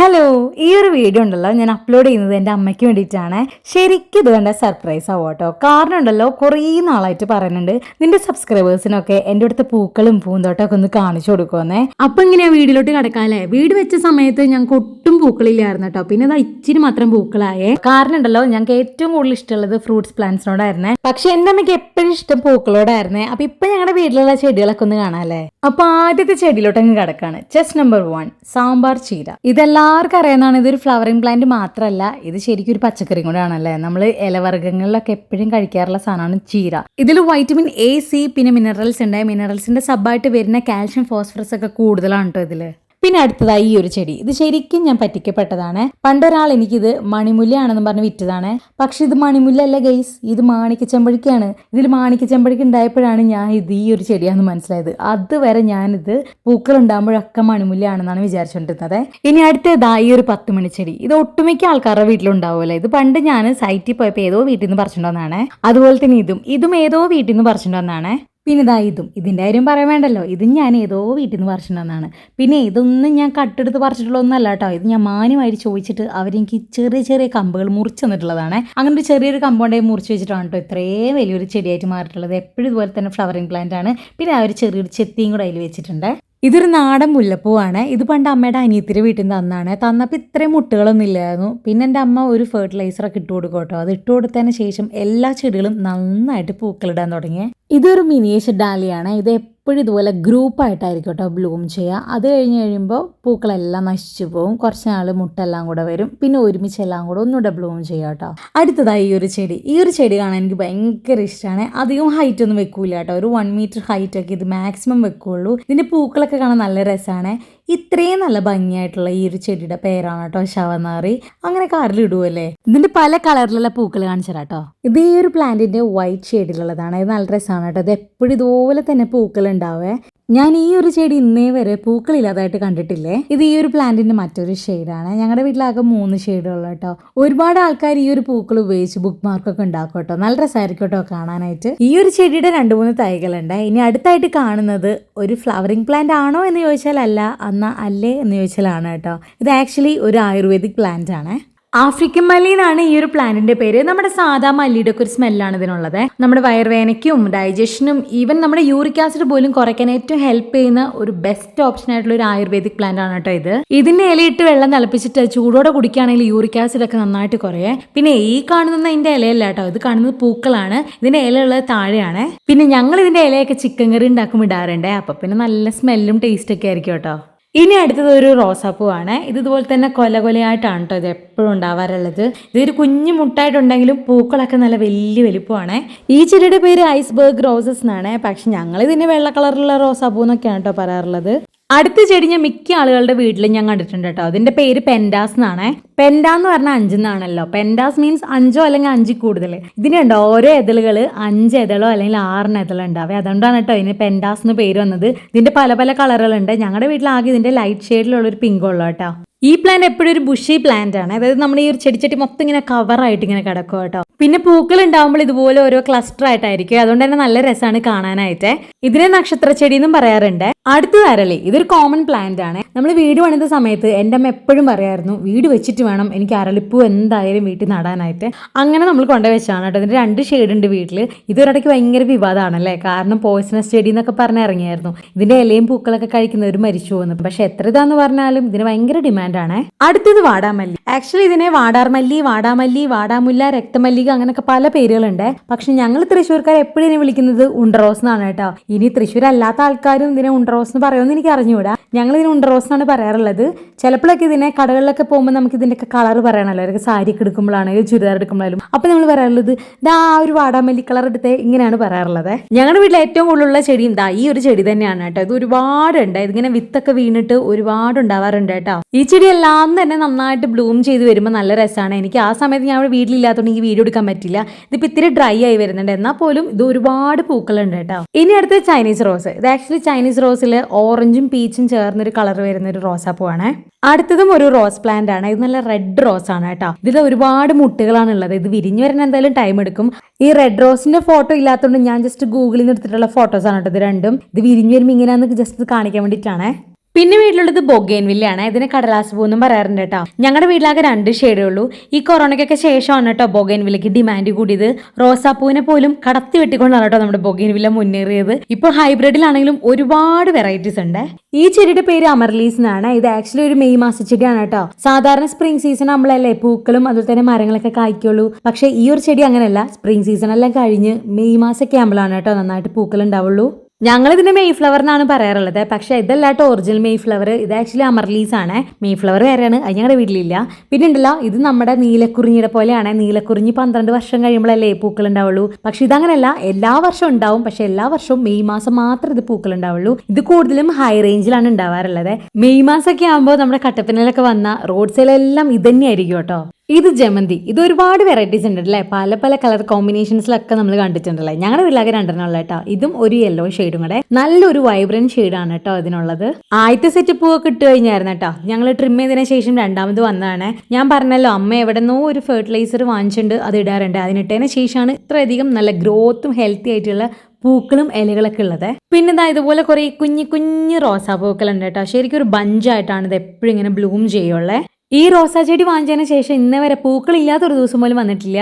Hello ഈ ഒരു video ഉണ്ടല്ലോ ഞാൻ അപ്ലോഡ് ചെയ്യുന്നത് എന്റെ അമ്മയ്ക്ക് വേണ്ടിയിട്ടാണ്. ശരിക്കും ഇത് വേണ്ട സർപ്രൈസ് ആവും കേട്ടോ. കാരണം ഉണ്ടല്ലോ കുറേ നാളായിട്ട് പറയുന്നുണ്ട് നിന്റെ സബ്സ്ക്രൈബേഴ്സിനൊക്കെ എന്റെ അടുത്ത പൂക്കളും പൂന്തോട്ടമൊക്കെ ഒന്ന് കാണിച്ചു കൊടുക്കുമെന്നേ. അപ്പം ഇങ്ങനെയാ വീടിലോട്ട് കിടക്കാല്ലേ വീട് വെച്ച സമയത്ത് ഞങ്ങൾക്ക് ഒട്ടും പൂക്കളില്ലായിരുന്നു കേട്ടോ. പിന്നെ അത് ഇച്ചിരി മാത്രം പൂക്കളായേ. കാരണം ഉണ്ടല്ലോ ഞങ്ങൾക്ക് ഏറ്റവും കൂടുതൽ ഇഷ്ടമുള്ളത് ഫ്രൂട്ട്സ് പ്ലാന്റ്സിനോടായിരുന്നേ പക്ഷെ എന്റെ അമ്മയ്ക്ക് എപ്പോഴും ഇഷ്ടം പൂക്കളോടായിരുന്നേ. അപ്പം ഇപ്പം ഞങ്ങളുടെ വീട്ടിലുള്ള ചെടികളൊക്കെ ഒന്ന് കാണാല്ലേ അപ്പോൾ ആദ്യത്തെ ചെടിയിലോട്ട് അങ്ങ് കിടക്കാണ്. ചെസ് നമ്പർ വൺ സാമ്പാർ ചീര. ഇതെല്ലാവർക്കും അറിയാവുന്നതാണ് ഇതൊരു ഫ്ലവറിങ് പ്ലാന്റ് മാത്രമല്ല ഇത് ശരിക്കും ഒരു പച്ചക്കറി കൂടെയാണല്ലേ? നമ്മൾ ഇലവർഗങ്ങളിലൊക്കെ എപ്പോഴും കഴിക്കാറുള്ള സാധനമാണ് ചീര. ഇതിൽ വൈറ്റമിൻ എ സി പിന്നെ മിനറൽസ് ഉണ്ട്. മിനറൽസിന്റെ സബായിട്ട് വരുന്ന കാൽഷ്യം ഫോസ്ഫറസ് ഒക്കെ കൂടുതലാണ് കേട്ടോ ഇതിൽ. പിന്നെ അടുത്തതായി ഈ ഒരു ചെടി. ഇത് ശരിക്കും ഞാൻ പറ്റിക്കപ്പെട്ടതാണ്. പണ്ടൊരാൾ എനിക്കിത് മണിമുല്ലയാണെന്ന് പറഞ്ഞ് വിറ്റതാണ്. പക്ഷെ ഇത് മണിമുല്ല അല്ല ഗൈസ് ഇത് മാണിക്ക ചെമ്പഴിക്കാണ് ഇതിൽ മാണിക്ക ചെമ്പഴിക്ക് ഉണ്ടായപ്പോഴാണ് ഞാൻ ഇത് ഈ ഒരു ചെടിയാണെന്ന് മനസ്സിലായത്. അതുവരെ ഞാനിത് പൂക്കൾ ഉണ്ടാകുമ്പോഴൊക്കെ മണിമുല്ലയാണെന്നാണ് വിചാരിച്ചുകൊണ്ടിരുന്നത് ഇനി അടുത്തതാ ഈ ഒരു പത്ത് ചെടി. ഇത് ഒട്ടുമിക്ക ആൾക്കാരുടെ വീട്ടിലുണ്ടാവുമല്ലോ? ഇത് പണ്ട് ഞാൻ സൈറ്റിൽ പോയപ്പോൾ ഏതോ വീട്ടിൽ നിന്ന് പറിച്ചിട്ടുണ്ടെന്നാണ് അതുപോലെ തന്നെ ഇതും. ഇതും ഏതോ വീട്ടിൽ നിന്ന് പറിച്ചിട്ടുണ്ടെന്നാണ് പിന്നെ ഇതാ ഇതും. ഇതിന്റെ കാര്യം പറയാൻ വേണ്ടല്ലോ ഇത് ഞാൻ ഏതോ വീട്ടിൽ നിന്ന് പറിച്ചിട്ടുണ്ടെന്നാണ്. പിന്നെ ഇതൊന്നും ഞാൻ കട്ടെടുത്ത് പറിച്ചിട്ടുള്ള ഒന്നല്ല കേട്ടോ. ഇത് ഞാൻ മാന്യമായിട്ട് ചോദിച്ചിട്ട് അവരെനിക്ക് ചെറിയ ചെറിയ കമ്പുകൾ മുറിച്ച് തന്നിട്ടുള്ളതാണ്. അങ്ങനെ ഒരു ചെറിയൊരു കമ്പൗണ്ടായി മുറിച്ച് വെച്ചിട്ടാണ് കേട്ടോ ഇത്രയും വലിയൊരു ചെടിയായിട്ട് മാറിയിട്ടുള്ളത്. എപ്പോഴും ഇതുപോലെ തന്നെ ഫ്ലവറിങ് പ്ലാന്റ് ആണ്. പിന്നെ ആ ഒരു ചെറിയൊരു ചെത്തിയും കൂടെ അതിൽ വെച്ചിട്ടുണ്ട്. ഇതൊരു നാടൻ മുല്ലപ്പൂവാണ്. ഇത് പണ്ട് അമ്മയുടെ അനിയത്തിന്റെ വീട്ടിൽ നിന്ന് തന്നാണ് തന്നപ്പോൾ ഇത്രയും മുട്ടുകളൊന്നും ഇല്ലായിരുന്നു. പിന്നെ എന്റെ അമ്മ ഒരു ഫെർട്ടിലൈസറൊക്കെ ഇട്ട് കൊടുക്കും കേട്ടോ. അത് ഇട്ട് കൊടുത്തതിന് ശേഷം എല്ലാ ചെടികളും നന്നായിട്ട് പൂക്കളിടാൻ തുടങ്ങി. ഇതൊരു മിനിയേച്ചർ ഡാലിയാണ് ഇത് എപ്പോഴും ഇതുപോലെ ഗ്രൂപ്പായിട്ടായിരിക്കും കേട്ടോ ബ്ലൂം ചെയ്യുക. അത് കഴിഞ്ഞ് കഴിയുമ്പോൾ പൂക്കളെല്ലാം നശിച്ചു പോകും. കുറച്ച് നാൾ മുട്ടെല്ലാം കൂടെ വരും. പിന്നെ ഒരുമിച്ച് എല്ലാം കൂടെ ഒന്നുകൂടെ ബ്ലൂം ചെയ്യുക കേട്ടോ അടുത്തതായി ഈ ഒരു ചെടി. ഈ ഒരു ചെടി കാണാൻ എനിക്ക് ഭയങ്കര ഇഷ്ടമാണ്. അധികം ഹൈറ്റ് ഒന്നും വെക്കൂല കേട്ടോ ഒരു വൺ മീറ്റർ ഹൈറ്റ് ഒക്കെ ഇത് മാക്സിമം വെക്കുള്ളൂ. ഇതിന്റെ പൂക്കളൊക്കെ കാണാൻ നല്ല രസമാണ്. ഇത്രയും നല്ല ഭംഗിയായിട്ടുള്ള ഈ ഒരു ചെടിയുടെ പേരാണ് കേട്ടോ ശവനാറി. അങ്ങനെ കാറിൽ ഇടുവല്ലേ ഇതിന്റെ പല കളറിലുള്ള പൂക്കൾ കാണിച്ചു കേട്ടോ ഇത് ഈ ഒരു പ്ലാന്റിന്റെ വൈറ്റ് ഷെയ്ഡിലുള്ളതാണ് ഇത് നല്ല രസമാണ് കേട്ടോ. ഇത് എപ്പോഴും ഇതുപോലെ തന്നെ പൂക്കൾ ഉണ്ടാവേ. ഞാൻ ഈ ഒരു ചെടി ഇന്നേ വരെ പൂക്കളില്ലാതായിട്ട് കണ്ടിട്ടില്ലേ? ഇത് ഈ ഒരു പ്ലാന്റിന്റെ മറ്റൊരു ഷെയ്ഡാണ്. ഞങ്ങളുടെ വീട്ടിലാകെ മൂന്ന് ഷെയ്ഡുള്ള കേട്ടോ. ഒരുപാട് ആൾക്കാർ ഈ ഒരു പൂക്കൾ ഉപയോഗിച്ച് ബുക്ക് മാർക്കൊക്കെ ഉണ്ടാക്കും കേട്ടോ. നല്ല രസമായിരിക്കും കേട്ടോ കാണാനായിട്ട്. ഈ ഒരു ചെടിയുടെ രണ്ട് മൂന്ന് തൈകളുണ്ട്. ഇനി അടുത്തായിട്ട് കാണുന്നത് ഒരു ഫ്ലവറിംഗ് പ്ലാന്റ് ആണോ എന്ന് ചോദിച്ചാൽ അല്ല അന്ന അല്ലേ എന്ന് ചോദിച്ചാലാണ് കേട്ടോ. ഇത് ആക്ച്വലി ഒരു ആയുർവേദിക് പ്ലാന്റ് ആണ്. ആഫ്രിക്കൻ മല്ലി എന്നാണ് ഈ ഒരു പ്ലാന്റിന്റെ പേര്. നമ്മുടെ സാധാ മല്ലിയുടെ ഒക്കെ ഒരു സ്മെല്ലാണ് ഇതിനുള്ളത്. നമ്മുടെ വയറുവേനയ്ക്കും ഡൈജഷനും ഈവൻ നമ്മുടെ യൂറിക് ആസിഡ് പോലും കുറയ്ക്കാൻ ഏറ്റവും ഹെൽപ്പ് ചെയ്യുന്ന ഒരു ബെസ്റ്റ് ഓപ്ഷൻ ആയിട്ടുള്ള ഒരു ആയുർവേദിക് പ്ലാന്റ് ആണ് കേട്ടോ ഇത്. ഇതിന്റെ ഇലയിട്ട് വെള്ളം തിളപ്പിച്ചിട്ട് ചൂടോടെ കുടിക്കുകയാണെങ്കിൽ യൂറിക് ആസിഡ് ഒക്കെ നന്നായിട്ട് കുറയേ. പിന്നെ ഈ കാണുന്ന ഇതിന്റെ ഇലയല്ല കേട്ടോ. ഇത് കാണുന്നത് പൂക്കളാണ്. ഇതിന്റെ ഇല ഉള്ളത് താഴെയാണ്. പിന്നെ ഞങ്ങൾ ഇതിന്റെ ഇലയൊക്കെ ചിക്കൻ കറി ഉണ്ടാക്കും ഇടാറുണ്ട്. അപ്പൊ പിന്നെ നല്ല സ്മെല്ലും ടേസ്റ്റ് ഒക്കെ ആയിരിക്കും കേട്ടോ. ഇനി അടുത്തത് ഒരു റോസാപ്പൂ ആണ് ഇത് ഇതുപോലെ തന്നെ കൊല കൊലയായിട്ടാണ് കേട്ടോ ഇത് എപ്പോഴും ഉണ്ടാവാറുള്ളത്. ഇതൊരു കുഞ്ഞു മുട്ടായിട്ടുണ്ടെങ്കിലും പൂക്കളൊക്കെ നല്ല വലിയ വലിപ്പമാണ് ഈ ചെടിയുടെ പേര് ഐസ്ബർഗ് റോസസ് എന്നാണ്. പക്ഷെ ഞങ്ങൾ ഇതിന് വെള്ള കളറിലുള്ള റോസാപ്പൂ എന്നൊക്കെയാണ് കേട്ടോ പറയാറുള്ളത്. അടുത്ത ചെടി ഞാൻ മിക്ക ആളുകളുടെ വീട്ടിലും ഞാൻ കണ്ടിട്ടുണ്ട് കേട്ടോ. അതിന്റെ പേര് പെൻഡാസ് എന്നാണ്. പെൻഡ എന്ന് പറഞ്ഞാൽ അഞ്ചെന്നാണല്ലോ പെൻഡാസ് മീൻസ് അഞ്ചോ അല്ലെങ്കിൽ അഞ്ചിൽ കൂടുതൽ ഇതിനുണ്ട് ഓരോ എതളുകൾ അഞ്ച് എതളോ അല്ലെങ്കിൽ ആറിന് എതളോ ഉണ്ടാവേ അതുകൊണ്ടാണ് കേട്ടോ ഇതിന് പെൻഡാസ് എന്ന് പേര് വന്നത്. ഇതിന്റെ പല പല കളറുകളുണ്ട് ഞങ്ങളുടെ വീട്ടിൽ ആകെ ഇതിന്റെ ലൈറ്റ് ഷെയ്ഡിലുള്ള ഒരു പിങ്ക് ഉള്ളൂ കേട്ടോ. ഈ പ്ലാൻ എപ്പോഴും ഒരു ബുഷി പ്ലാന്റ് ആണ്. അതായത് നമ്മൾ ഈ ഒരു ചെടിച്ചട്ടി മൊത്തം ഇങ്ങനെ കവറായിട്ട് ഇങ്ങനെ കിടക്കും കേട്ടോ. പിന്നെ പൂക്കൾ ഉണ്ടാകുമ്പോൾ ഇതുപോലെ ഓരോ ക്ലസ്റ്റർ ആയിട്ടായിരിക്കും. അതുകൊണ്ട് തന്നെ നല്ല രസമാണ് കാണാനായിട്ട്. ഇതിനെ നക്ഷത്ര ചെടി എന്നും പറയാറുണ്ട്. അടുത്ത അരളി. ഇതൊരു കോമൺ പ്ലാന്റ് ആണ്. നമ്മൾ വീട് പണിത സമയത്ത് എന്റെ അമ്മ എപ്പോഴും പറയായിരുന്നു വീട് വെച്ചിട്ട് വേണം എനിക്ക് അരളിപ്പൂ എന്തായാലും വീട്ടിൽ നടാനായിട്ട്. അങ്ങനെ നമ്മൾ കൊണ്ടുവച്ചാണ് കേട്ടോ. ഇതിന്റെ രണ്ട് ഷെയ്ഡ് ഉണ്ട് വീട്ടിൽ ഇതൊരിടയ്ക്ക് ഭയങ്കര വിവാദമാണല്ലേ കാരണം പോയിസണസ് ചെടി എന്നൊക്കെ പറഞ്ഞ് ഇറങ്ങിയായിരുന്നു. ഇതിന്റെ ഇലയും പൂക്കളൊക്കെ കഴിക്കുന്നവർ മരിച്ചു പോകുന്നു പക്ഷെ എത്ര ഇതാന്ന് പറഞ്ഞാലും ഇതിന് ഭയങ്കര ഡിമാൻഡ് ആണ്. അടുത്തത് വാടാമല്ലി. ആക്ച്വലി ഇതിനെ വാടാർമല്ലി വാടാമല്ലി വാടാമുല്ല രക്തമല്ലിക അങ്ങനെയൊക്കെ പല പേരുകളുണ്ട്. പക്ഷെ ഞങ്ങൾ തൃശ്ശൂർക്കാർ എപ്പോഴും ഇതിനെ വിളിക്കുന്നത് ഉണ്ടറോസ് എന്നാണ് കേട്ടോ. ഇനി തൃശ്ശൂർ അല്ലാത്ത ആൾക്കാരും ഇതിനെ ഉണ്ടറോസ് എന്ന് പറയുമെന്ന് എനിക്ക് അറിഞ്ഞുകൂടാ. ഞങ്ങൾ ഇതിന് ഉണ്ടറോസ് എന്നാണ് പറയാറുള്ളത്. ചിലപ്പോഴൊക്കെ ഇതിനെ കടകളിലൊക്കെ പോകുമ്പോൾ നമുക്ക് ഇതിന്റെയൊക്കെ കളർ പറയണല്ലോ. അല്ലെങ്കിൽ സാരി ഒക്കെ എടുക്കുമ്പോഴാണെങ്കിലും ചുരിദാർ എടുക്കുമ്പോഴാലും അപ്പോൾ നമ്മൾ പറയാറുള്ളത് ഇതാ ആ ഒരു വാടാമല്ലി കളർ എടുത്ത് ഇങ്ങനെയാണ് പറയാറുള്ളത്. ഞങ്ങളുടെ വീട്ടിൽ ഏറ്റവും കൂടുതലുള്ള ചെടിയും ദാ ഈ ഒരു ചെടി തന്നെയാണ് കേട്ടോ. ഇത് ഒരുപാടുണ്ട്. ഇതിങ്ങനെ വിത്തൊക്കെ വീണിട്ട് ഒരുപാട് ഉണ്ടാവാറുണ്ട് കേട്ടോ. ഈ ചെടി എല്ലാം തന്നെ നന്നായിട്ട് ബ്ലൂം ചെയ്ത് വരുമ്പോൾ നല്ല രസമാണ്. എനിക്ക് ആ സമയത്ത് ഞാൻ ഇവിടെ വീട്ടിലില്ലാത്തതുകൊണ്ട് എനിക്ക് വീഡിയോ എടുക്കാൻ പറ്റില്ല. ഇതിപ്പോൾ ഇത്തിരി ഡ്രൈ ആയി വരുന്നുണ്ട്. എന്നാൽ പോലും ഇത് ഒരുപാട് പൂക്കളുണ്ട് കേട്ടോ. ഇനി അടുത്ത് ചൈനീസ് റോസ്. ഇത് ആക്ച്വലി ചൈനീസ് റോസിൽ ഓറഞ്ചും പീച്ചും ചേർന്നൊരു കളർ വരുന്ന ഒരു റോസാപ്പൂവാണ് അടുത്തതും ഒരു റോസ് പ്ലാന്റ് ആണ്. ഇത് നല്ല റെഡ് റോസ് ആണ് കേട്ടോ. ഇതിൽ ഒരുപാട് മുട്ടുകളാണ് ഉള്ളത്. ഇത് വിരിഞ്ഞു വരാൻ എന്തായാലും ടൈം എടുക്കും. ഈ റെഡ് റോസിന്റെ ഫോട്ടോ ഇല്ലാത്തതുകൊണ്ട് ഞാൻ ജസ്റ്റ് ഗൂഗിളിൽ നിന്ന് എടുത്തിട്ടുള്ള ഫോട്ടോസ് ആണ് കേട്ടോ ഇത് രണ്ടും. ഇത് വിരിഞ്ഞു വരുമ്പോൾ ഇങ്ങനെയാണെന്ന് ജസ്റ്റ് കാണിക്കാൻ വേണ്ടിയിട്ടാണ്. പിന്നെ വീട്ടിലുള്ളത് ബൊഗേൻ വില്ലയാണ് ഇതിന് കടലാസ് പൂ എന്നും പറയാറുണ്ട് കേട്ടോ. ഞങ്ങളുടെ വീട്ടിലാകെ രണ്ട് ഷെയ്ഡേ ഉള്ളൂ. ഈ കൊറോണയ്ക്കൊക്കെ ശേഷമാണ് കേട്ടോ ബൊഗേൻ വില്ലയ്ക്ക് ഡിമാൻഡ് കൂടിയത്. റോസാപ്പൂവിനെ പോലും കടത്തി വെട്ടിക്കൊണ്ടാണ് കേട്ടോ നമ്മുടെ ബൊഗേൻ വില്ല മുന്നേറിയത്. ഇപ്പോൾ ഹൈബ്രിഡിലാണെങ്കിലും ഒരുപാട് വെറൈറ്റീസ് ഉണ്ട്. ഈ ചെടിയുടെ പേര് അമർലീസ് എന്നാണ്. ഇത് ആക്ച്വലി ഒരു മെയ് മാസ ചെടിയാണ് കേട്ടോ. സാധാരണ സ്പ്രിംഗ് സീസൺ നമ്മളല്ലേ പൂക്കളും അതുപോലെ തന്നെ മരങ്ങളൊക്കെ കായ്ക്കുള്ളൂ. പക്ഷേ ഈ ഒരു ചെടി അങ്ങനെയല്ല. സ്പ്രിംഗ് സീസൺ എല്ലാം കഴിഞ്ഞ് മെയ് മാസമൊക്കെ ആകുമ്പോഴാണ് കേട്ടോ നന്നായിട്ട് പൂക്കൾ ഉണ്ടാവുള്ളൂ. ഞങ്ങൾ ഇതിനെ മെയ് ഫ്ലവർ എന്നാണ് പറയാറുള്ളത്. പക്ഷേ ഇതല്ല കേട്ടോ ഒറിജിനൽ മെയ് ഫ്ലവർ ഇത് ആക്ച്വലി അമർലീസ് ആണ്. മെയ് ഫ്ലവർ വേറെയാണ്. അത് ഞങ്ങളുടെ വീട്ടിലില്ല. പിന്നെ ഉണ്ടല്ലോ ഇത് നമ്മുടെ നീലക്കുറിഞ്ഞിയുടെ പോലെയാണ്. നീലക്കുറിഞ്ഞി പന്ത്രണ്ട് വർഷം കഴിയുമ്പോഴല്ലേ പൂക്കൾ ഉണ്ടാവുള്ളൂ. പക്ഷെ ഇതങ്ങനെയല്ല എല്ലാ വർഷവും ഉണ്ടാവും. പക്ഷെ എല്ലാ വർഷവും മെയ് മാസം മാത്രം ഇത് പൂക്കൾ ഉണ്ടാവുള്ളൂ. ഇത് കൂടുതലും ഹൈ റേഞ്ചിലാണ് ഉണ്ടാവാറുള്ളത്. മെയ് മാസമൊക്കെ ആകുമ്പോൾ നമ്മുടെ കട്ടപ്പനയിലൊക്കെ വന്ന റോഡ് സൈഡിലെല്ലാം ഇത് തന്നെയായിരിക്കും കേട്ടോ. ഇത് ജമന്തി. ഇത് ഒരുപാട് വെറൈറ്റീസ് ഉണ്ട് അല്ലേ പല പല കളർ കോമ്പിനേഷൻസിലൊക്കെ നമ്മൾ കണ്ടിട്ടുണ്ടല്ലേ? ഞങ്ങളുടെ വീട്ടിലാകെ രണ്ടെണ്ണം ഉള്ള കേട്ടോ. ഇതും ഒരു യെല്ലോ ഷെയ്ഡും കൂടെ. നല്ലൊരു വൈബ്രന്റ് ഷെയ്ഡാണ് കേട്ടോ ഇതിനുള്ളത്. ആദ്യത്തെ സെറ്റ് പൂവൊക്കെ ഇട്ട് കഴിഞ്ഞായിരുന്നു കേട്ടോ. ഞങ്ങൾ ട്രിം ചെയ്തതിനു ശേഷം രണ്ടാമത് വന്നതാണ്. ഞാൻ പറഞ്ഞല്ലോ അമ്മ എവിടെന്നോ ഒരു ഫെർട്ടിലൈസർ വാങ്ങിച്ചിട്ടുണ്ട് അത് ഇടാറുണ്ട്. അതിനിട്ടതിന് ശേഷമാണ് ഇത്രയധികം നല്ല ഗ്രോത്തും ഹെൽത്തി ആയിട്ടുള്ള പൂക്കളും ഇലകളൊക്കെ ഉള്ളത്. പിന്നെ ഇതാ ഇതുപോലെ കുറേ കുഞ്ഞു കുഞ്ഞു റോസാ പൂക്കളുണ്ട് കേട്ടോ. ശരിക്കും ഒരു ബഞ്ചായിട്ടാണ് ഇത് എപ്പോഴും ഇങ്ങനെ ബ്ലൂം ചെയ്യുള്ളത് ഈ റോസാ ചെടി വാങ്ങിച്ചതിന് ശേഷം ഇന്ന് വരെ പൂക്കളില്ലാത്തൊരു ദിവസം പോലും വന്നിട്ടില്ല.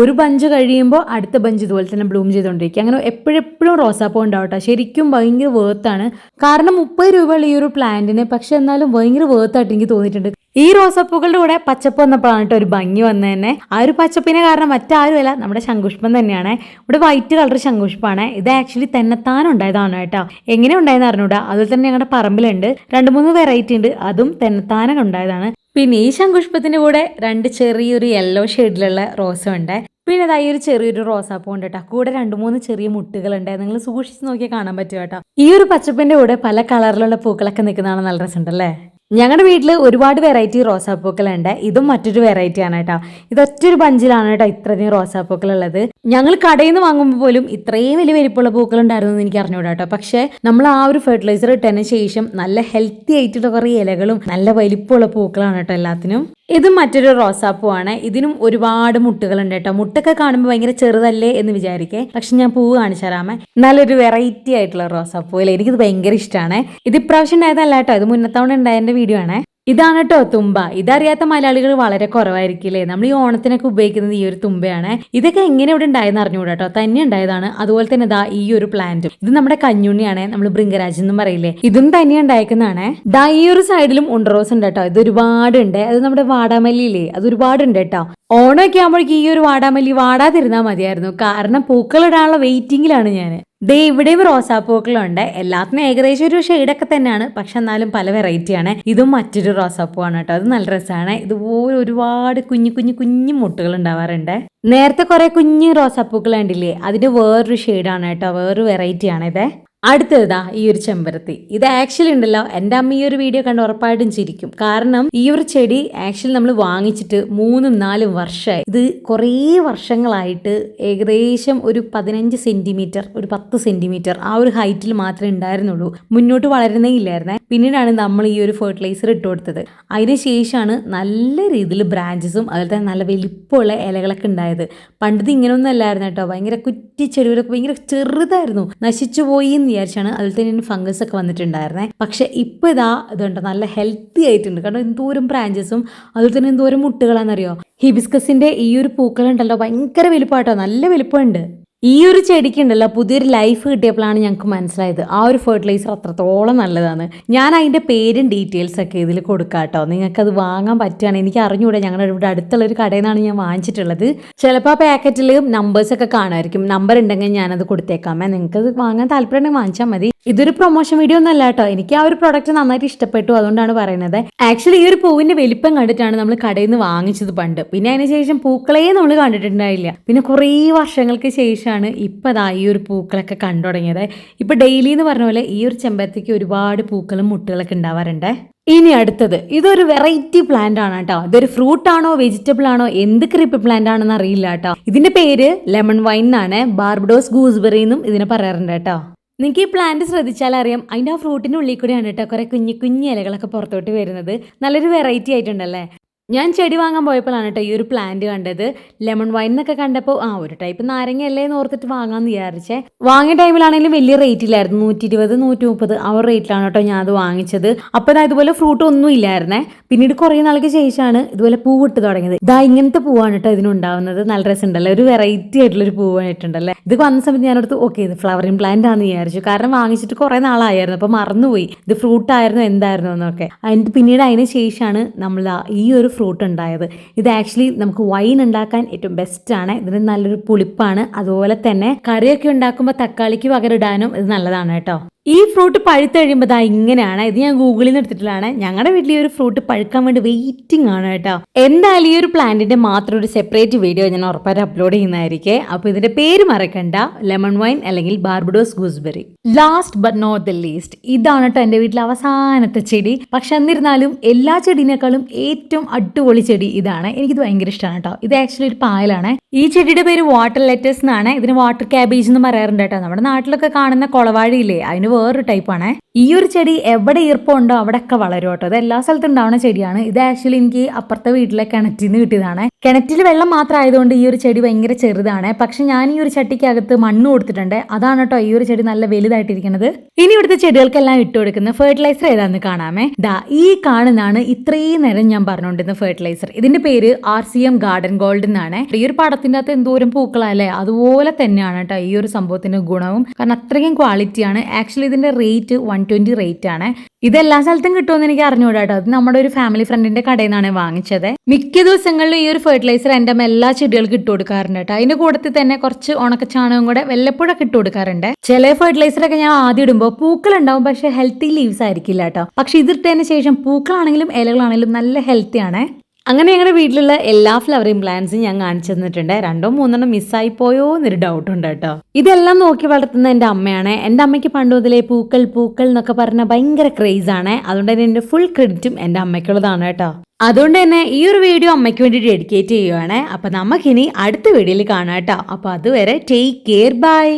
ഒരു ബഞ്ച് കഴിയുമ്പോൾ അടുത്ത ബഞ്ച് ഇതുപോലെ തന്നെ ബ്ലൂം ചെയ്തുകൊണ്ടിരിക്കുക അങ്ങനെ എപ്പോഴെപ്പോഴും റോസാപ്പൂ ഉണ്ടാവട്ടെ. ശരിക്കും ഭയങ്കര വേർത്താണ് കാരണം മുപ്പത് രൂപയുള്ള ഈ ഒരു പ്ലാന്റിന് പക്ഷെ എന്നാലും ഭയങ്കര വേർത്തായിട്ട് എനിക്ക് തോന്നിയിട്ടുണ്ട്. ഈ റോസാപ്പൂക്കളുടെ കൂടെ പച്ചപ്പ് വന്നപ്പോഴാണ് കേട്ടോ ഒരു ഭംഗി വന്നത് തന്നെ ആ ഒരു പച്ചപ്പിനെ കാരണം മറ്റാരുമല്ല നമ്മുടെ ശങ്കുഷ്പം തന്നെയാണ്. ഇവിടെ വൈറ്റ് കളർ ശങ്കുഷ്പാണ് ഇത് ആക്ച്വലി തന്നെത്താൻ ഉണ്ടായതാണ് കേട്ടോ. എങ്ങനെ ഉണ്ടായെന്ന് അറിഞ്ഞൂടാ. അതുപോലെ തന്നെ ഞങ്ങളുടെ പറമ്പിലുണ്ട്. രണ്ട് മൂന്ന് വെറൈറ്റി ഉണ്ട്. അതും തന്നെത്താനം ഉണ്ടായതാണ്. പിന്നെ ഈ ശംഖുഷ്പത്തിന്റെ കൂടെ രണ്ട് ചെറിയൊരു യെല്ലോ ഷെയ്ഡിലുള്ള റോസും ഉണ്ട്. പിന്നെ അതായി ഒരു ചെറിയൊരു റോസാപ്പൂ ഉണ്ട് കേട്ടോ കൂടെ രണ്ട് മൂന്ന് ചെറിയ മുട്ടുകൾ ഉണ്ട്. നിങ്ങൾ സൂക്ഷിച്ച് നോക്കിയാൽ കാണാൻ പറ്റും കേട്ടോ. ഈ ഒരു പച്ചപ്പിന്റെ കൂടെ പല കളറിലുള്ള പൂക്കളൊക്കെ നിൽക്കുന്നതാണ് നല്ല രസമുണ്ടല്ലേ? ഞങ്ങളുടെ വീട്ടിൽ ഒരുപാട് വെറൈറ്റി റോസാപ്പൂക്കളുണ്ട്. ഇതും മറ്റൊരു വെറൈറ്റി ആണ് കേട്ടോ ഇതൊറ്റ ഒരു പഞ്ചിലാണ് കേട്ടോ ഇത്രയും റോസാപ്പൂക്കൾ ഉള്ളത് ഞങ്ങൾ കടയിൽ നിന്ന് വാങ്ങുമ്പോൾ പോലും ഇത്രയും വലിയ വലിപ്പമുള്ള പൂക്കൾ ഉണ്ടായിരുന്നു എന്ന് എനിക്ക് അറിഞ്ഞൂടാ കേട്ടോ പക്ഷേ നമ്മൾ ആ ഒരു ഫെർട്ടിലൈസർ ഇട്ടതിന് ശേഷം നല്ല ഹെൽത്തി ആയിട്ടുള്ള കുറേ ഇലകളും നല്ല വലിപ്പമുള്ള പൂക്കളാണ് കേട്ടോ എല്ലാത്തിനും. ഇത് മറ്റൊരു റോസാപ്പൂ ആണ് ഇതിനും ഒരുപാട് മുട്ടുകളുണ്ട് കേട്ടോ. മുട്ടൊക്കെ കാണുമ്പോൾ ഭയങ്കര ചെറുതല്ലേ എന്ന് വിചാരിക്കേ. പക്ഷെ ഞാൻ പൂവ് കാണിച്ചു തരാമേ. നല്ലൊരു വെറൈറ്റി ആയിട്ടുള്ള റോസാപ്പൂ അല്ലേ എനിക്കിത് ഭയങ്കര ഇഷ്ടമാണ് ഇത് ഇപ്രാവശ്യം ഉണ്ടായതല്ല കേട്ടോ. ഇത് മുന്നത്തവണ ഉണ്ടായതിന്റെ വീഡിയോ ആണ്. ഇതാണ് കേട്ടോ തുമ്പ. ഇതറിയാത്ത മലയാളികൾ വളരെ കുറവായിരിക്കില്ലേ? നമ്മൾ ഈ ഓണത്തിനൊക്കെ ഉപയോഗിക്കുന്നത് ഈ ഒരു തുമ്പയാണ്. ഇതൊക്കെ എങ്ങനെ ഇവിടെ ഉണ്ടായെന്ന് അറിഞ്ഞുകൂടാ കേട്ടോ തന്നെ ഉണ്ടായതാണ്. അതുപോലെ തന്നെ ഇതാ ഈ ഒരു പ്ലാന്റും. ഇത് നമ്മുടെ കഞ്ഞുണ്ണിയാണ്. നമ്മൾ ബൃങ്കരാജ് എന്നും പറയില്ലേ? ഇതും തന്നെ ഉണ്ടായിരിക്കുന്നതാണ് ദാ ഈ ഒരു സൈഡിലും ഉണ്ടറോസ് ഉണ്ട് കേട്ടോ ഇത് ഒരുപാടുണ്ട്. അത് നമ്മുടെ വാടാമല്ലിയില്ലേ? അത് ഒരുപാടുണ്ട് കേട്ടോ. ഓണമൊക്കെ ആകുമ്പോഴേക്കും ഈ ഒരു വാടാമല്ലി വാടാതിരുന്നാൽ മതിയായിരുന്നു. കാരണം പൂക്കളിടാനുള്ള വെയിറ്റിംഗിലാണ് ഞാൻ ദേ ഇവിടെയും റോസാപ്പൂക്കളുണ്ട്. എല്ലാത്തിനും ഏകദേശം ഒരു ഷെയ്ഡൊക്കെ തന്നെയാണ്. പക്ഷെ എന്നാലും പല വെറൈറ്റിയാണ് ഇതും മറ്റൊരു റോസാപ്പൂ ആണ് കേട്ടോ. അത് നല്ല രസമാണ്. ഇതുപോലെ ഒരുപാട് കുഞ്ഞു കുഞ്ഞു കുഞ്ഞു മുട്ടുകൾ ഉണ്ടാവാറുണ്ട്. നേരത്തെ കുറെ കുഞ്ഞു റോസാപ്പൂക്കൾ ഉണ്ടില്ലേ അതിന്റെ വേറൊരു ഷെയ്ഡാണ് കേട്ടോ. വേറൊരു വെറൈറ്റി ആണ് ഇത് അടുത്തതാ ഈ ഒരു ചെമ്പരത്തി. ഇത് ആക്ച്വലി ഉണ്ടല്ലോ. എന്റെ അമ്മ ഈ ഒരു വീഡിയോ കണ്ട് ഉറപ്പായിട്ടും ചിരിക്കും. കാരണം ഈ ഒരു ചെടി ആക്ച്വലി നമ്മൾ വാങ്ങിച്ചിട്ട് മൂന്നും നാലും വർഷമായി. ഇത് കുറേ വർഷങ്ങളായിട്ട് ഏകദേശം ഒരു പതിനഞ്ച് സെന്റിമീറ്റർ ഒരു പത്ത് സെന്റിമീറ്റർ ആ ഒരു ഹൈറ്റിൽ മാത്രമേ ഉണ്ടായിരുന്നുള്ളൂ. മുന്നോട്ട് വളരുന്നേ ഇല്ലായിരുന്നേ. പിന്നീടാണ് നമ്മൾ ഈ ഒരു ഫെർട്ടിലൈസർ ഇട്ട് കൊടുത്തത്. അതിന് ശേഷമാണ് നല്ല രീതിയിൽ ബ്രാഞ്ചസും അതുപോലെ തന്നെ നല്ല വലിപ്പമുള്ള ഇലകളൊക്കെ ഉണ്ടായത്. പണ്ടത് ഇങ്ങനെയൊന്നും അല്ലായിരുന്നു കേട്ടോ. ഭയങ്കര കുറ്റി ചെടികളൊക്കെ ഭയങ്കര ചെറുതായിരുന്നു. നശിച്ചു പോയി എന്ന് വിചാരിച്ചാണ് അതിൽ തന്നെ ഫംഗസ് ഒക്കെ വന്നിട്ടുണ്ടായിരുന്നേ. പക്ഷെ ഇപ്പോൾ ഇതാ ഇതുണ്ട് നല്ല ഹെൽത്തി ആയിട്ടുണ്ട്. കാരണം എന്തോരം ബ്രാഞ്ചസും അതുപോലെ തന്നെ എന്തോരം മുട്ടുകളാണെന്നറിയോ ഹിബിസ്കസിന്റെ ഈ ഒരു പൂക്കളുണ്ടല്ലോ ഭയങ്കര വലിപ്പമാട്ടോ നല്ല വലിപ്പമുണ്ട്. ഈ ഒരു ചെടിക്ക് ഉണ്ടല്ലോ പുതിയൊരു ലൈഫ് കിട്ടിയപ്പോഴാണ് ഞങ്ങൾക്ക് മനസ്സിലായത്. ആ ഒരു ഫെർട്ടിലൈസർ അത്രത്തോളം നല്ലതാണ്. ഞാൻ അതിന്റെ പേരും ഡീറ്റെയിൽസ് ഒക്കെ ഇതിൽ കൊടുക്കാം കേട്ടോ. നിങ്ങൾക്കത് വാങ്ങാൻ പറ്റുകയാണ് എനിക്ക് അറിഞ്ഞുകൂടെ ഞങ്ങളുടെ ഇവിടെ അടുത്തുള്ള ഒരു കടയിൽ നിന്നാണ് ഞാൻ വാങ്ങിച്ചിട്ടുള്ളത്. ചിലപ്പോൾ ആ പാക്കറ്റിൽ നമ്പേഴ്സ് ഒക്കെ കാണുമായിരിക്കും. നമ്പർ ഉണ്ടെങ്കിൽ ഞാനത് കൊടുത്തേക്കാമേ നിങ്ങൾക്ക് അത് വാങ്ങാൻ താല്പര്യം വാങ്ങിച്ചാൽ മതി. ഇതൊരു പ്രൊമോഷൻ വീഡിയോ ഒന്നല്ല കേട്ടോ. എനിക്ക് ആ ഒരു പ്രോഡക്റ്റ് നന്നായിട്ട് ഇഷ്ടപ്പെട്ടു. അതുകൊണ്ടാണ് പറയുന്നത്. ആക്ച്വലി ഈ ഒരു പൂവിന്റെ വലിപ്പം കണ്ടിട്ടാണ് നമ്മൾ കടയിൽ നിന്ന് വാങ്ങിച്ചത് പണ്ട്. പിന്നെ അതിനുശേഷം ശേഷം പൂക്കളെ നമ്മൾ കണ്ടിട്ടുണ്ടായില്ല. പിന്നെ കുറേ വർഷങ്ങൾക്ക് ശേഷമാണ് ഇപ്പം അതാ ഈ ഒരു പൂക്കളൊക്കെ കണ്ടു തുടങ്ങിയത് ഇപ്പോൾ ഡെയിലി എന്ന് പറഞ്ഞ പോലെ ഈ ഒരു ചെമ്പരത്തിക്ക് ഒരുപാട് പൂക്കളും മുട്ടുകളൊക്കെ ഉണ്ടാവാറുണ്ട്. ഇനി അടുത്തത് ഇതൊരു വെറൈറ്റി പ്ലാന്റ് ആണ് കേട്ടോ. ഇതൊരു ഫ്രൂട്ട് ആണോ വെജിറ്റബിൾ ആണോ എന്ത് ക്രിപ്പ് പ്ലാന്റ് ആണെന്ന് അറിയില്ല കേട്ടോ. ഇതിന്റെ പേര് ലെമൺ വൈൻ എന്നാണ്. ബാർബഡോസ് ഗൂസ്ബെറി എന്നും ഇതിനെ പറയാറുണ്ട് കേട്ടോ. നിങ്ങൾക്ക് ഈ പ്ലാന്റ് ശ്രദ്ധിച്ചാൽ അറിയാം അതിന്റെ ആ ഫ്രൂട്ടിന്റെ ഉള്ളിൽ കൂടെയാണ് കേട്ടോ കുറേ കുഞ്ഞു കുഞ്ഞു ഇലകളൊക്കെ പുറത്തോട്ട് വരുന്നത്. നല്ലൊരു വെറൈറ്റി ആയിട്ടുണ്ടല്ലേ? ഞാൻ ചെടി വാങ്ങാൻ പോയപ്പോഴാണ് കേട്ടോ ഈ ഒരു പ്ലാന്റ് കണ്ടത്. ലെമൺ വൈൻ എന്നൊക്കെ കണ്ടപ്പോൾ ആ ഒരു ടൈപ്പ് നാരങ്ങ അല്ലേ എന്ന് ഓർത്തിട്ട് വാങ്ങാമെന്ന് വിചാരിച്ചേ. വാങ്ങിയ ടൈമിലാണെങ്കിലും വലിയ റേറ്റിലായിരുന്നു നൂറ്റി ഇരുപത് നൂറ്റി മുപ്പത് ആ ഒരു റേറ്റിലാണ് കേട്ടോ ഞാൻ അത് വാങ്ങിച്ചത്. അപ്പോൾ ഇതാ ഇതുപോലെ ഫ്രൂട്ട് ഒന്നും ഇല്ലായിരുന്നേ. പിന്നീട് കുറേ നാൾക്ക് ശേഷമാണ് ഇതുപോലെ പൂവിട്ട് തുടങ്ങിയത്. ഇതാ ഇങ്ങനത്തെ പൂവാണ് കേട്ടോ ഇതിനുണ്ടാവുന്നത് നല്ല രസമുണ്ടല്ലോ? ഒരു വെറൈറ്റി ആയിട്ടുള്ള ഒരു പൂവായിട്ടുണ്ടല്ലേ ഇത് വന്ന സമയത്ത് ഞാനടുത്ത് ഓക്കെ ഇത് ഫ്ലവറിങ് പ്ലാന്റ് ആണെന്ന് വിചാരിച്ചു. കാരണം വാങ്ങിച്ചിട്ട് കുറേ നാളായിരുന്നു അപ്പോൾ മറന്നുപോയി. ഇത് ഫ്രൂട്ട് ആയിരുന്നു എന്തായിരുന്നു എന്നൊക്കെ. പിന്നീട് അതിന് ശേഷമാണ് നമ്മൾ ഈ ഒരു ഫ്രൂട്ട് ഉണ്ടായത്. ഇത് ആക്ച്വലി നമുക്ക് വൈൻ ഉണ്ടാക്കാൻ ഏറ്റവും ബെസ്റ്റ് ആണ്. ഇതിന് നല്ലൊരു പുളിപ്പാണ്. അതുപോലെ തന്നെ കറിയൊക്കെ ഉണ്ടാക്കുമ്പോൾ തക്കാളിക്ക് പകരം ഇടാനും ഇത് നല്ലതാണ് കേട്ടോ. ഈ ഫ്രൂട്ട് പഴുത്ത് കഴിയുമ്പോൾ ദാ ഇങ്ങനെയാണ്. ഇത് ഞാൻ ഗൂഗിളിൽ നിന്ന് എടുത്തിട്ടുള്ളതാണ്. ഞങ്ങളുടെ വീട്ടിൽ ഈ ഒരു ഫ്രൂട്ട് പഴുക്കാൻ വേണ്ടി വെയിറ്റിംഗ് ആണ് കേട്ടോ. എന്തായാലും ഈ ഒരു പ്ലാന്റിന്റെ മാത്രം ഒരു സെപ്പറേറ്റ് വീഡിയോ ഞാൻ ഉറപ്പായിട്ട് അപ്ലോഡ് ചെയ്യുന്നതായിരിക്കും. അപ്പോൾ ഇതിന്റെ പേര് മറക്കണ്ട. ലെമൺ വൈൻ അല്ലെങ്കിൽ Barbados gooseberry last but not the least ഇതാണ് കേട്ടോ എന്റെ വീട്ടിലെ അവസാനത്തെ ചെടി. പക്ഷെ എന്നിരുന്നാലും എല്ലാ ചെടീനേക്കാളും ഏറ്റവും അടിപൊളി ചെടി ഇതാണ്. എനിക്കിത് ഭയങ്കര ഇഷ്ടമാണ് കേട്ടോ ഇത് ആക്ച്വലി ഒരു പായലാണ്. ഈ ചെടിയുടെ പേര് വാട്ടർ ലെറ്റസ് എന്നാണ്. ഇതിന് വാട്ടർ കാബേജ് എന്ന് പറയാറുണ്ട് കേട്ടോ നമ്മുടെ നാട്ടിലൊക്കെ കാണുന്ന കൊളവാഴിയില്ലേ അതിന് വേറൊരു ടൈപ്പാണ്. ഈ ഒരു ചെടി എവിടെ ഈർപ്പമുണ്ടോ അവിടെയൊക്കെ വളരും കേട്ടോ. ഇത് എല്ലാ സ്ഥലത്തും ഉണ്ടാവുന്ന ചെടിയാണ്. ഇത് ആക്ച്വലി എനിക്ക് അപ്പുറത്തെ വീട്ടിലെ കിണറ്റിൽ നിന്ന് കിട്ടിയതാണ്. കിണറ്റിൽ വെള്ളം മാത്രം ആയതുകൊണ്ട് ഈ ഒരു ചെടി ഭയങ്കര ചെറുതാണ്. പക്ഷെ ഞാൻ ഈ ഒരു ചട്ടിക്കകത്ത് മണ്ണ് കൊടുത്തിട്ടുണ്ട്. അതാണ് കേട്ടോ ഈ ഒരു ചെടി നല്ല വലുതായിട്ടിരിക്കുന്നത് ഇനി ഇവിടുത്തെ ചെടികൾക്കെല്ലാം ഇട്ട് കൊടുക്കുന്ന ഫെർട്ടിലൈസർ ഏതാന്ന് കാണാമേ. ദാ ഈ കാണുന്നതാണ് ഇത്രയും നേരം ഞാൻ പറഞ്ഞുകൊണ്ടിരുന്ന ഫെർട്ടിലൈസർ ഇതിന്റെ പേര് R C M garden gold എന്നാണ്. ഈ ഒരു പടത്തിന്റെ അകത്ത് എന്തോരം പൂക്കളല്ലേ? അതുപോലെ തന്നെയാണ് കേട്ടോ ഈ ഒരു സംഭവത്തിന്റെ ഗുണവും. കാരണം അത്രയും ക്വാളിറ്റിയാണ് ആക്ച്വലി ഇതിന്റെ റേറ്റ് വൺ ട്വന്റി റേറ്റ് ആണ്. ഇത് എല്ലാ സ്ഥലത്തും കിട്ടുമെന്ന് എനിക്ക് അറിഞ്ഞുകൂടാ കേട്ടോ അത് നമ്മുടെ ഒരു ഫാമിലി ഫ്രണ്ടിന്റെ കടയിൽ നിന്നാണ് വാങ്ങിച്ചത്. മിക്ക ദിവസങ്ങളിലും ഈ ഒരു ഫെർട്ടിലൈസർ എന്റെ എല്ലാ ചെടികൾക്കും ഇട്ട് കൊടുക്കാറുണ്ട് കേട്ടോ അതിന്റെ കൂട്ടത്തിൽ തന്നെ കുറച്ച് ഉണക്ക ചാണകം കൂടെ വല്ലപ്പോഴൊക്കെ ഇട്ട് കൊടുക്കാറുണ്ട്. ചില ഫെർട്ടിലൈസർ ഒക്കെ ഞാൻ ആദ്യം ഇടുമ്പോൾ പൂക്കൾ ഉണ്ടാവും പക്ഷെ ഹെൽത്തി ലീവ്സ് ആയിരിക്കില്ല കേട്ടോ പക്ഷെ ഇതിട്ടതിന് ശേഷം പൂക്കളാണെങ്കിലും ഇലകളാണെങ്കിലും നല്ല ഹെൽത്തി ആണ്. അങ്ങനെ ഞങ്ങളുടെ വീട്ടിലുള്ള എല്ലാ ഫ്ലവറിങ് പ്ലാന്റ്സും ഞാൻ കാണിച്ചു തന്നിട്ടുണ്ട്. രണ്ടോ മൂന്നെണ്ണം മിസ്സായി പോയോ എന്നൊരു ഡൗട്ട് ഉണ്ട് കേട്ടോ. ഇതെല്ലാം നോക്കി വളർത്തുന്ന എന്റെ അമ്മയാണ്. എന്റെ അമ്മയ്ക്ക് പണ്ട് മുതലേ പൂക്കൾ പൂക്കൾ എന്നൊക്കെ പറഞ്ഞ ഭയങ്കര ക്രേസ് ആണ്. അതുകൊണ്ട് തന്നെ എന്റെ ഫുൾ ക്രെഡിറ്റും എന്റെ അമ്മയ്ക്കുള്ളതാണ് കേട്ടോ. അതുകൊണ്ട് തന്നെ ഈ ഒരു വീഡിയോ അമ്മയ്ക്ക് വേണ്ടി ഡെഡിക്കേറ്റ് ചെയ്യുവാണ്. അപ്പൊ നമുക്കിനി അടുത്ത വീഡിയോയിൽ കാണാം കേട്ടോ. അപ്പോൾ അതുവരെ ടേക്ക് കെയർ ബൈ